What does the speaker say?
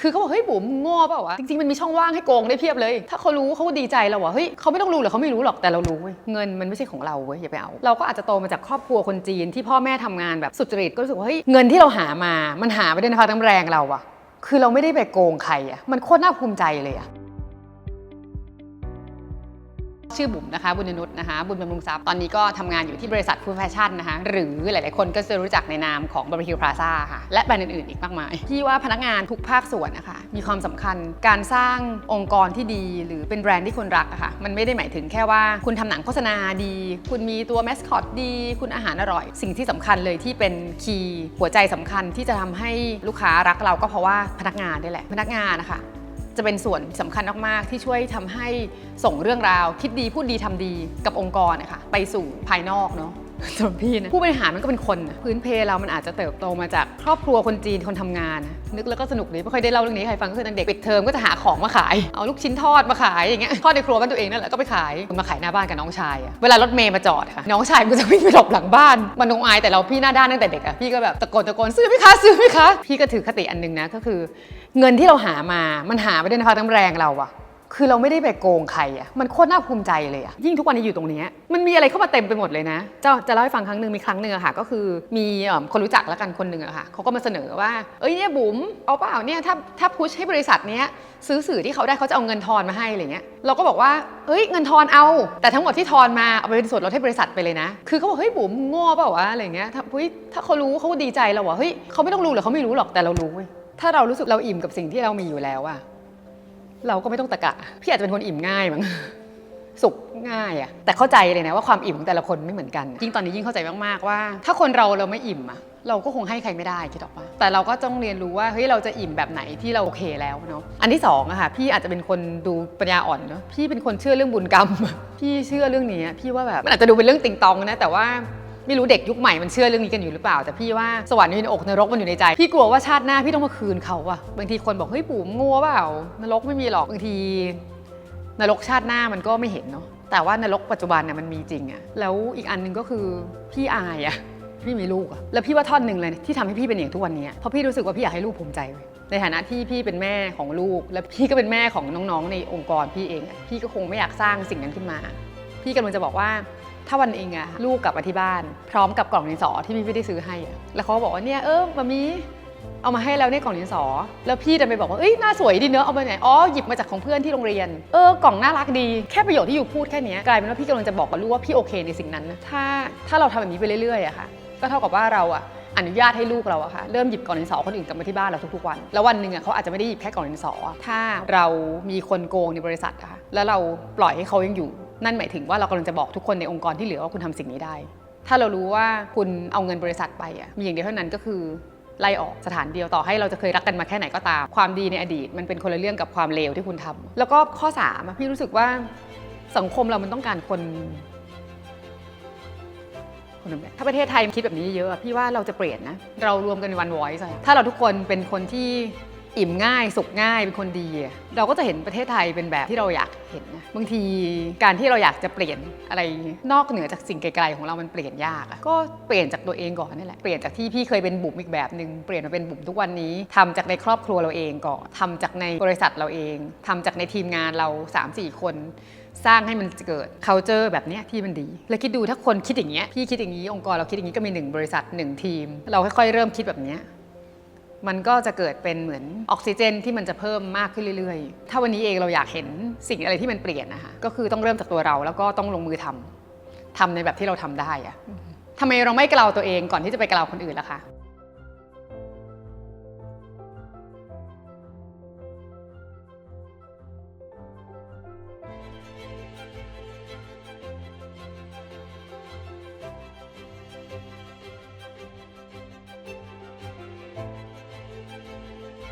คือเขาบอกเฮ้ยบุ๋มโง่เปล่าวะจริงๆมันมีช่องว่างให้โกงได้เพียบเลย ถ้าเขารู้เขาดีใจเราอะเฮ้ยเขาไม่ต้องรู้หรือเขาไม่รู้หรอกแต่เรารู้เว้ยเงินมันไม่ใช่ของเราเว้ยอย่าไปเอา เราก็อาจจะโตมาจากครอบครัวคนจีนที่พ่อแม่ทำงานแบบสุจริตก็รู้สึกว่าเฮ้ยเงินที่เราหามามันหาไปด้วยน้ำพักน้ำแรงเราอะคือเราไม่ได้ไปโกงใครอะมันโคตรน่าภูมิใจเลยอะ ชื่อบุ๋มนะคะ บุญนุชนะคะ บุญบำรุงทรัพย์ ตอนนี้ก็ทำงานอยู่ที่บริษัทฟู้ดแฟชั่นนะคะ หรือหลายๆ คนก็จะรู้จักในนามของบาร์บีคิวพลาซ่าค่ะ และแบรนด์อื่นๆ อีกมากมายพี่ว่าพนักงานทุกภาคส่วนนะคะ มีความสำคัญ การสร้างองค์กรที่ดี หรือเป็นแบรนด์ที่คนรักอะค่ะ มันไม่ได้หมายถึงแค่ว่าคุณทำหนังโฆษณาดี คุณมีตัวแมสคอตดี คุณอาหารอร่อย สิ่งที่สำคัญเลยที่เป็นคีย์หัวใจสำคัญที่จะทำให้ลูกค้ารักเราก็เพราะว่าพนักงานนี่แหละ พนักงานนะคะ จะเป็นส่วนสำคัญมาก ๆ ที่ช่วยทำให้ส่งเรื่องราว คิดดีพูดดีทำดีกับองค์กรนะคะไปสู่ภายนอกเนาะ สำหรับพี่นะ ผู้บริหารมันก็เป็นคนนะพื้นเพเรามันอาจจะเติบโตมาจากครอบครัวคนจีนคนทำงานนะนึกแล้วก็สนุกดีไม่ค่อยได้เล่าเรื่องนี้ให้ใครฟังก็คือตอนเด็กปิดเทอมก็จะหาของมาขาย เอาลูกชิ้นทอดมาขายอย่างเงี้ยทอดในครัวบ้านตัวเองนั่นแหละก็ไปขายมาขายหน้าบ้านกับน้องชายอะเวลารถเมย์มาจอดค่ะน้องชายมันก็จะวิ่งไปหลบหลังบ้านมันนงอายแต่เราพี่หน้าด้านตั้งแต่เด็กอะพี่ก็แบบตะโกนตะโกนซื้อไหมคะซื้อไหมคะพี่ก็ถือคติอันหนึงนะก็คือ เงินที่เราหามามันหาไปด้วยน้ำพักน้ำแรงเราอะ คือเราไม่ได้ไปโกงใครอะมันโคตรน่าภูมิใจเลยอะยิ่งทุกวันนี้อยู่ตรงนี้ มันมีอะไรเข้ามาเต็มไปหมดเลยนะ จะจะเล่าให้ฟังครั้งหนึ่งมีครั้งหนึ่งอะค่ะ ก็คือมีคนรู้จักแล้วกันคนหนึ่งอะค่ะเขาก็มาเสนอว่า เอ้ยเนี่ยบุ๋มเอาเปล่าเนี่ยถ้าถ้าพุชให้บริษัทเนี้ยซื้อสื่อที่เขาได้เขาจะเอาเงินทอนมาให้อะไรเงี้ย เราก็บอกว่าเอ้ยเงินทอนเอา แต่ทั้งหมดที่ทอนมาเอาไปเป็นส่วนลดให้บริษัทไปเลยนะ คือเขาบอกเฮ้ยบุ๋มโง่เปล่าวะอะไรเงี้ยถ้าเฮ้ยถ้าเขารู้เขาดีใจเราวะเฮ้ยเขาไม่ต้องรู้หรอเขาไม่รู้หรอกแต่เรารู้ถ้าเรารู้สึกเราอิ่มกับสิ่งที่เรามีอยู่แล้วอะ เราก็ไม่ต้องตะกะ พี่อาจจะเป็นคนอิ่มง่ายมั้งสุขง่ายอะแต่เข้าใจเลยนะว่าความอิ่มของแต่ละคนไม่เหมือนกัน ยิ่งตอนนี้ยิ่งเข้าใจมากๆว่า ถ้าคนเราเราไม่อิ่มอะเราก็คงให้ใครไม่ได้คิดออกปะแต่เราก็ต้องเรียนรู้ว่าเฮ้ยเราจะอิ่มแบบไหนที่เราโอเคแล้วเนาะอันที่สองอะค่ะพี่อาจจะเป็นคนดูปัญญาอ่อนเนาะพี่เป็นคนเชื่อเรื่องบุญกรรม พี่เชื่อเรื่องนี้พี่ว่าแบบมันอาจจะดูเป็นเรื่องติงตองนะแต่ว่า ไม่รู้เด็กยุคใหม่มันเชื่อเรื่องนี้กันอยู่หรือเปล่า แต่พี่ว่าสวรรค์อยู่ในอกนรกมันอยู่ในใจ พี่กลัวว่าชาติหน้าพี่ต้องมาคืนเขาอะบางทีคนบอกเฮ้ยปู่งัวเปล่านรกไม่มีหรอกบางทีนรกชาติหน้ามันก็ไม่เห็นเนาะแต่ว่านรกปัจจุบันเนี่ยมันมีจริงอะแล้วอีกอันหนึ่งก็คือพี่อายอะพี่มีลูกอะแล้วพี่ว่าท่อนหนึ่งเลยที่ทำให้พี่เป็นอย่างทุกวันนี้เพราะพี่รู้สึกว่าพี่อยากให้ลูกภูมิใจในฐานะที่พี่เป็นแม่ของลูก และพี่ก็เป็นแม่ของน้องๆ ในองค์กรพี่เอง พี่ก็คงไม่อยากสร้างสิ่งนั้นขึ้นมา พี่กำลังจะบอกว่า ถ้าวันเองอะลูกกลับมาที่บ้าน พร้อมกับกล่องดินสอที่พี่ไม่ได้ซื้อให้อะแล้วเขาก็บอกว่าเนี่ยเออมามีเอามาให้แล้วเนี่ยกล่องดินสอ แล้วพี่ดันไปบอกว่าเอ้ยหน้าสวยดีเนอะเอาไปไหนอ๋อหยิบมาจากของเพื่อนที่โรงเรียนเออกล่องน่ารักดีแค่ประโยชน์ที่อยู่พูดแค่นี้กลายเป็นว่าพี่กำลังจะบอกกับลูกว่าพี่โอเคในสิ่งนั้นนะถ้าถ้าเราทำแบบนี้ไปเรื่อยๆอะค่ะ ก็เท่ากับว่าเราอะอนุญาตให้ลูกเราอะค่ะเริ่มหยิบกล่องดินสอคนอื่นกลับมาที่บ้านเราทุกๆวัน แล้ววันหนึ่งอะเขาอาจจะไม่ได้หยิบแค่กล่องดินสอ ถ้าเรามีคนโกงในบริษัทอะค่ะแล้วเราปล่อยให้เขายังอยู่ นั่นหมายถึงว่าเรากำลังจะบอกทุกคนในองค์กรที่เหลือว่าคุณทำสิ่งนี้ได้ ถ้าเรารู้ว่าคุณเอาเงินบริษัทไปอะมีอย่างเดียวเท่านั้นก็คือไล่ออกสถานเดียวต่อให้เราจะเคยรักกันมาแค่ไหนก็ตาม ความดีในอดีต มันเป็นคนละเรื่องกับความเลวที่คุณทำแล้วก็ข้อสามอะพี่รู้สึกว่าสังคมเรามันต้องการคนคนแบบถ้าประเทศไทยคิดแบบนี้เยอะอะพี่ว่าเราจะเปลี่ยนนะ เรารวมกันวันวอยซ์ถ้าเราทุกคนเป็นคนที่ อิ่มง่ายสุขง่ายเป็นคนดี เราก็จะเห็นประเทศไทยเป็นแบบที่เราอยากเห็นบางทีการที่เราอยากจะเปลี่ยนอะไรนอกเหนือจากสิ่งไกลๆของเรามันเปลี่ยนยากก็เปลี่ยนจากตัวเองก่อนนี่แหละเปลี่ยนจากที่พี่เคยเป็นบุ๋มอีกแบบหนึ่งเปลี่ยนมาเป็นบุ๋มทุกวันนี้ทำจากในครอบครัวเราเองก่อนทำจากในบริษัทเราเองทำจากในทีมงานเรา 3-4 คน สร้างให้มันเกิด culture แบบนี้ที่มันดี แล้วคิดดูถ้าคนคิดอย่างเงี้ยพี่คิดอย่างนี้องค์กรเราคิดอย่างนี้ก็มีหนึ่งบริษัทหนึ่งทีม เราค่อยๆเริ่มคิดแบบเนี้ย มันก็จะเกิดเป็นเหมือนออกซิเจนที่มันจะเพิ่มมากขึ้นเรื่อยๆ ถ้าวันนี้เองเราอยากเห็นสิ่งอะไรที่มันเปลี่ยนนะคะก็คือต้องเริ่มจากตัวเราแล้วก็ต้องลงมือทำทำในแบบที่เราทำได้อะทำไมเราไม่กล่าวตัวเองก่อนที่จะไปกล่าวคนอื่นล่ะคะ